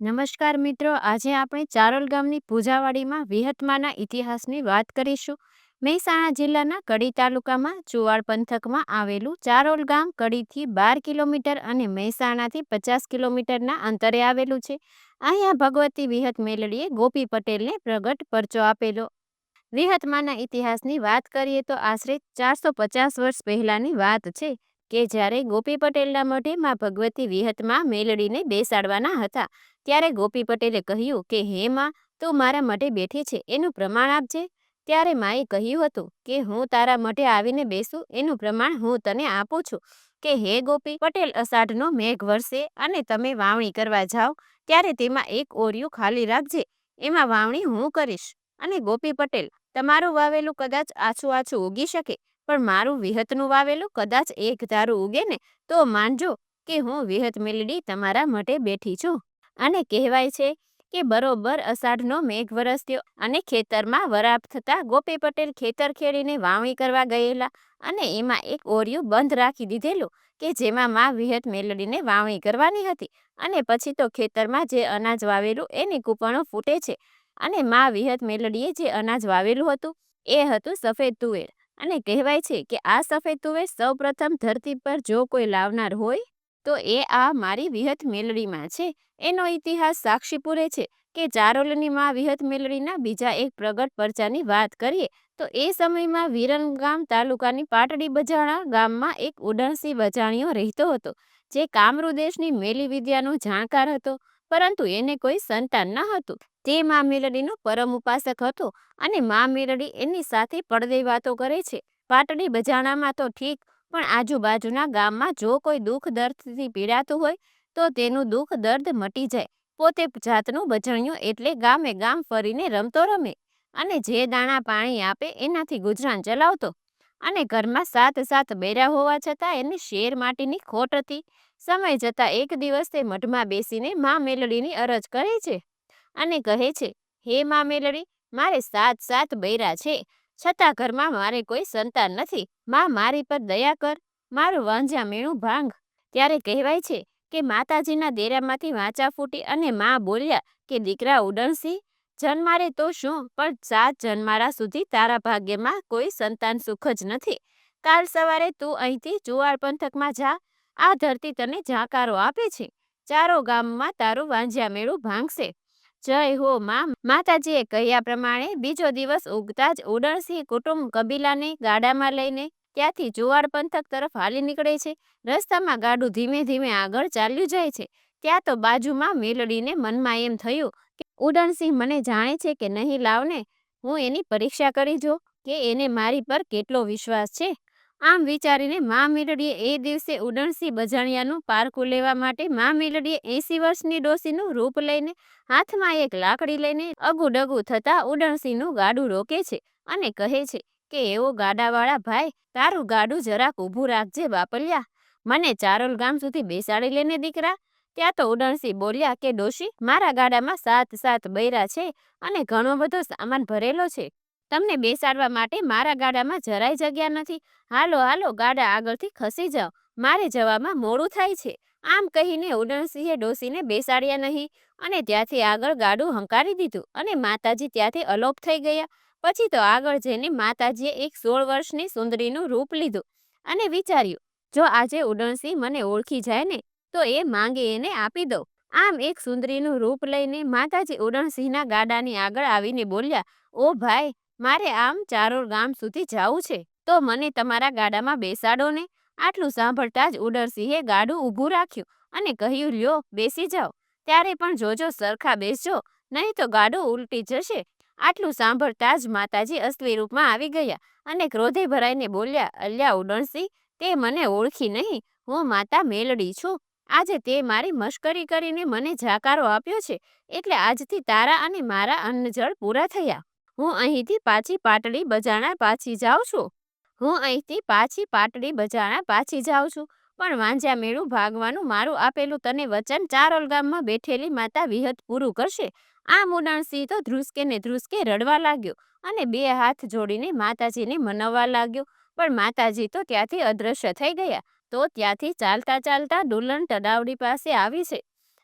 નમસ્કાર મિત્રો, આજે આપણે ચારોલ ગામની પૂજાવાડીમાં વિહતમાના ઇતિહાસની વાત કરીશું. મહેસાણા જિલ્લાના કડી તાલુકામાં ચુવાડ પંથકમાં આવેલું ચારોલ ગામ કડીથી બાર કિલોમીટર અને મહેસાણાથી પચાસ કિલોમીટરના અંતરે આવેલું છે. અહીંયા ભગવતી વિહત મેલડીએ ગોપી પટેલને પ્રગટ પરચો આપેલો. વિહતમાના ઇતિહાસની વાત કરીએ તો આશરે ચારસો પચાસ વર્ષ પહેલાંની વાત છે. કે જ્યારે ગોપી પટેલના મઢે માં ભગવતી વિહતમાં મેલડીને બેસાડવાના હતા, ત્યારે ગોપી પટેલે કહ્યું કે, હે માં, તું મારા મઢે બેઠી છે, એનું પ્રમાણ આપજે. ત્યારે માએ કહ્યું હતું કે, હું તારા મઢે આવીને બેસું, એનું પ્રમાણ હું તને આપું છું. કે, હે ગોપી, પટેલ અષાઢનો મેઘ વરસે અને તમે વાવણી કરવા જાઓ, ત્યારે તેમાં એક ઓરિયું ખાલી રાખજે, એમાં વાવણી હું કરીશ. અને ગોપી પટેલ, તમારું વાવેલું કદાચ આછું આછું ઉગી શકે પણ મારું વિહતનું વાવેલું કદાચ એક ધારું ઉગે ને, તો માનજો કે હું વિહત મેલડી તમારા મટે બેઠી છું. અને કહેવાય છે કે બરોબર અષાઢનો મેઘ વરસ્યો અને ખેતરમાં વરાપ થતાં ગોપી પટેલ ખેતર ખેડીને વાવણી કરવા ગયેલા અને એમાં એક ઓરિયું બંધ રાખી દીધેલું કે જેમાં માં વિહત મેલડીને વાવણી કરવાની હતી અને પછી તો ખેતરમાં જે અનાજ વાવેલું એની કૂપણો ફૂટે છે અને માં વિહત મેલડીએ જે અનાજ વાવેલું હતું એ હતું સફેદ તુવેર. અને કહેવાય છે કે આ સફેદ તુવેર સૌ પ્રથમ ધરતી પર જો કોઈ લાવનાર હોય, તો એ આ મારી વિહત મેલડીમાં છે. એનો ઇતિહાસ સાક્ષી પૂરે છે કે ચારોલની માં વિહત મેલડીના બીજા એક પ્રગટ પરચાની વાત કરીએ, તો એ સમયમાં વિરમગામ તાલુકાની પાટડી બજાણા ગામમાં એક ઉડણસી બજાણીઓ રહેતો હતો, જે કામરૂ દેશની મેલી વિદ્યાનો જાણકાર હતો, પરંતુ એને કોઈ સંતાન ન હતું. તે મા મેલડીનો પરમ ઉપાસક હતો અને મા મેલડી એની સાથે પડદે વાતો કરે છે. પાટડી બજાણામાં તો ઠીક, પણ આજુબાજુના ગામમાં જો કોઈ દુઃખ દર્દથી પીડાતું હોય, તો તેનું દુઃખ દર્દ મટી જાય. પોતે જાતનું બજણ્યું એટલે ગામે ગામ ફરીને રમતો રમે અને જે દાણા પાણી આપે એનાથી ગુજરાન ચલાવતો. અને ઘરમાં સાત સાત બેરા હોવા છતાં એને શેર માટીની ખોટ હતી. સમય જતાં એક દિવસ તે મઢમાં બેસીને મા મેલડીની અરજ કરે છે. અને કહે છે, હે મા મેલડી મારે સાત સાત બૈરા છે. છતાં ઘરમાં મારે કોઈ સંતાન નથી. મા મારી પર દયા કર. મારું વાંજ્યા મેણું ભાંગ. ત્યારે કહેવાય છે કે માતાજીના દેરામાંથી વાંચા ફૂટી અને મા બોલ્યા કે, દીકરા ઉડણસી જન્મારે તો શું? પણ સાત જન્મારા સુધી તારા ભાગ્યમાં કોઈ સંતાન સુખ જ નથી. કાલ સવારે તું અહીંથી જુવાર પંથકમાં જા. આ ધરતી તને જાકારો આપે છે. ચારો ગામમાં તારું વાંઝ્યા મેળું ભાંગશે. જય હો માં, માતાજીએ કહ્યા પ્રમાણે બીજો દિવસ ઉગતા જ ઉડણસિંહ કુટુંબ કબીલાને ગાડામાં લઈને ત્યાંથી જુવાડ પંથક તરફ હાલી નીકળે છે. રસ્તામાં ગાડું ધીમે ધીમે આગળ ચાલ્યું જાય છે. ત્યાં તો બાજુમાં મેલડીને મનમાં એમ થયું કે, ઉડણસિંહ મને જાણે છે કે નહીં લાવને, હું એની પરીક્ષા કરી જો કે એને મારી પર કેટલો વિશ્વાસ છે? આમ વિચારીને મા મેલડીએ એ દિવસે ઉડણસિંહ બજાણિયાનું પારકું લેવા માટે મા મેલડીએ એસી વર્ષની ડોસીનું રૂપ લઈને હાથમાં એક લાકડી લઈને અગુડગુ થતા ઉડણસિંહનું ગાડું રોકે છે અને કહે છે કે, એવો ગાડાવાળા ભાઈ, તારું ગાડું જરાક ઊભું રાખજે બાપલિયા. મને ચારોલ ગામ સુધી બેસાડી લેને દીકરા. ત્યાં તો ઉડણસિંહ બોલ્યા કે, ડોશી, મારા ગાડામાં સાત સાત બૈરા છે અને ઘણો બધો સામાન ભરેલો છે. તમને બેસાડવા માટે મારા ગાડામાં જરાય જગ્યા નથી. હાલો હાલો, ગાડા આગળથી ખસી જાઓ. મારે જવામાં મોડું થાય છે. આમ કહીને ઉડણસિંહે ડોસીને બેસાડ્યા નહીં અને ત્યાંથી આગળ ગાડું હંકારી દીધું અને માતાજી ત્યાંથી અલોપ થઈ ગયા. પછી તો આગળ જઈને માતાજીએ એક સોળ વર્ષની સુંદરીનું રૂપ લીધું અને વિચાર્યું, જો આજે ઉડણસિંહ મને ઓળખી જાય ને, તો એ માંગે એને આપી દઉં. આમ એક સુંદરીનું રૂપ લઈને માતાજી ઉડણસિંહના ગાડાની આગળ આવીને બોલ્યા, ઓ ભાઈ મારે આમ ચારોર ગામ સુધી જવું છે, તો મને તમારા ગાડામાં બેસાડો ને આટલું સાંભળતા જ ઉડરસિંહે ગાડું ઊભું રાખ્યું અને કહ્યું, લ્યો, બેસી જાઓ. ત્યારે પણ જોજો સરખા બેસજો, નહીં તો ગાડું ઉલટી જશે. આટલું સાંભળતા જ માતાજી અસલી રૂપમાં આવી ગયા અને ક્રોધે ભરાઈને બોલ્યા, અલ્યા, ઉડણસિંહ, તે મને ઓળખી નહીં. હું માતા મેલડી છું. આજે તે મારી મશ્કરી કરીને મને જાકારો આપ્યો છે. એટલે આજથી તારા અને મારા અન્નજળ પૂરા થયા. હું અહીંથી પાછી પાટડી બજાણા પાછી જાઉં છું. હું અહીંથી પાછી પાટડી બજાણા પાછી જાઉં છું. પણ વાંઝ્યા મેળું ભાગવાનું મારું આપેલું તને વચન ચારોલ ગામમાં બેઠેલી માતા વિહત પૂરું કરશે. આમ ઉડાણસિંહ તો ધ્રુસકે ને ધ્રુસકે રડવા લાગ્યો અને બે હાથ જોડીને માતાજીને મનાવવા લાગ્યો. પણ માતાજી તો ત્યાંથી અદ્રશ્ય થઈ ગયા. તો ત્યાંથી ચાલતા ચાલતા ડુલન તડાવડી પાસે આવી છે.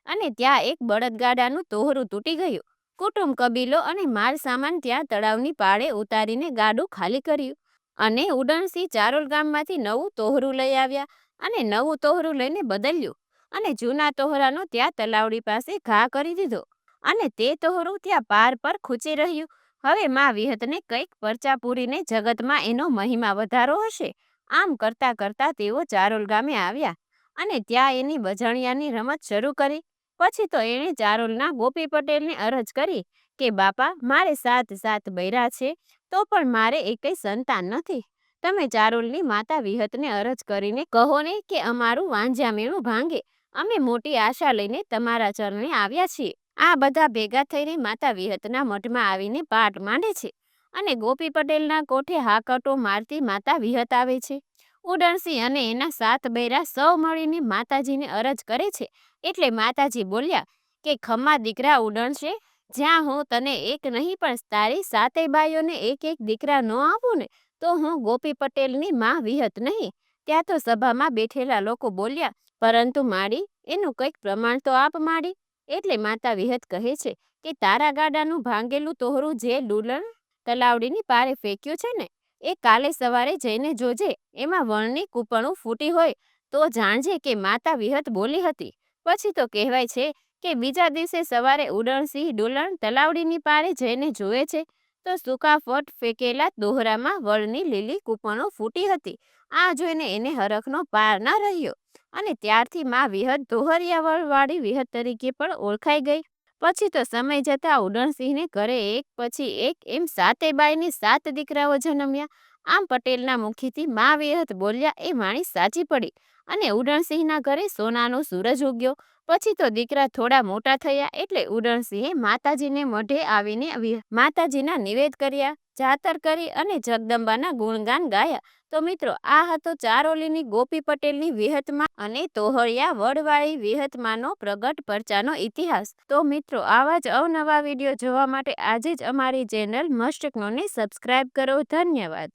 અને ત્યાં એક બળદગાડાનું તોહરું તૂટી ગયું. કુટુંબ કબીલો અને માલ સામાન ત્યાં તળાવની પાળે ઉતારીને ગાડું ખાલી કર્યું અને ઉડણસિંહ ચારોલ ગામમાંથી નવું તોહરું લઈ આવ્યા અને નવું તોહરું લઈને બદલ્યું અને જૂના તોહરાનો ત્યાં તલાવડી પાસે ઘા કરી દીધો અને તે તોહરું ત્યાં પાર પર ખૂંચી રહ્યું. હવે માં વિહતને કંઈક પરચા પૂરીને જગતમાં એનો મહિમા વધારો હશે. આમ કરતા કરતા તેઓ ચારોલ ગામે આવ્યા અને ત્યાં એની બજાણિયાની રમત શરૂ કરી પછી તો એણે ચારોલના ગોપી પટેલને અરજ કરી કે, બાપા, મારે સાત સાત બૈરા છે, તો પણ મારે એકેય સંતાન નથી. તમે ચારોલની માતા વિહતને અરજ કરીને કહો ને કે અમારું વાંઝ્યામેણું ભાંગે. અમે મોટી આશા લઈને તમારા ચરણે આવ્યા છીએ. આ બધા ભેગા થઈને માતા વિહતના મઠમાં આવીને પાઠ માંડે છે અને ગોપી પટેલના કોઠે હાકટો મારતી માતા વિહત આવે છે. ઉડણસિંહ અને એના સાત બૈરા સૌ મળીને માતાજીને અરજ કરે છે. એટલે માતાજી બોલ્યા કે ખમ્મા દીકરા ઉડણશે જ્યાં હું તને એક નહીં, પણ તારી સાતેય બાઈઓને એક એક દીકરા ન આપું ને, તો હું ગોપી પટેલની માં વિહત નહીં. ત્યાં તો સભામાં બેઠેલા લોકો બોલ્યા, પરંતુ માડી, એનું કંઈક પ્રમાણ તો આપ માડી. એટલે માતા વિહત કહે છે કે, તારા ગાડાનું ભાંગેલું તોહરું જે લુલણ તલાવડીની પારે ફેંક્યું છે ને એ કાલે સવારે જઈને જોજે, એમાં વણની કૂપણું ફૂટી હોય તો જાણજે કે માતા વિહત બોલી હતી. પછી તો કહેવાય છે કે બીજા દિવસે સવારે ઉડણસિંહ ડુલણ તલાવડીની પારે જઈને જુએ છે તો સૂકા ફટ ફેંકેલા દોહરામાં વળની લીલી કૂપણો ફૂટી હતી. આ જોઈને એને હરખનો પાર ના રહ્યો અને ત્યારથી મા વિહત દોહરિયા વળવાળી વિહત તરીકે પણ ઓળખાઈ ગઈ. પછી તો સમય જતાં ઉડણસિંહને ઘરે એક પછી એક એમ સાતે બાઈની સાત દીકરાઓ જન્મ્યા. આમ પટેલના મુખીથી મા વિહત બોલ્યા એ વાણી સાચી પડી અને ઉડણસિંહના ઘરે સોનાનો સૂરજ ઉગ્યો. પછી તો દીકરા થોડા મોટા થયા એટલે ઉડણસિંહે માતાજીને મઢે આવીને માતાજીના નિવેદ કર્યા, જાતર કરી અને જગદંબાના ગુણગાન ગાયા. તો મિત્રો, આ હતો ચારોલીની ગોપી પટેલની વિહતમાં અને તોહળિયા વડવાળી વિહતમાંનો પ્રગટ પરચાનો ઇતિહાસ. તો મિત્રો, આવા જ અવનવા વીડિયો જોવા માટે આજે જ અમારી ચેનલ મસ્ટકનોને સબસ્ક્રાઇબ કરો. ધન્યવાદ.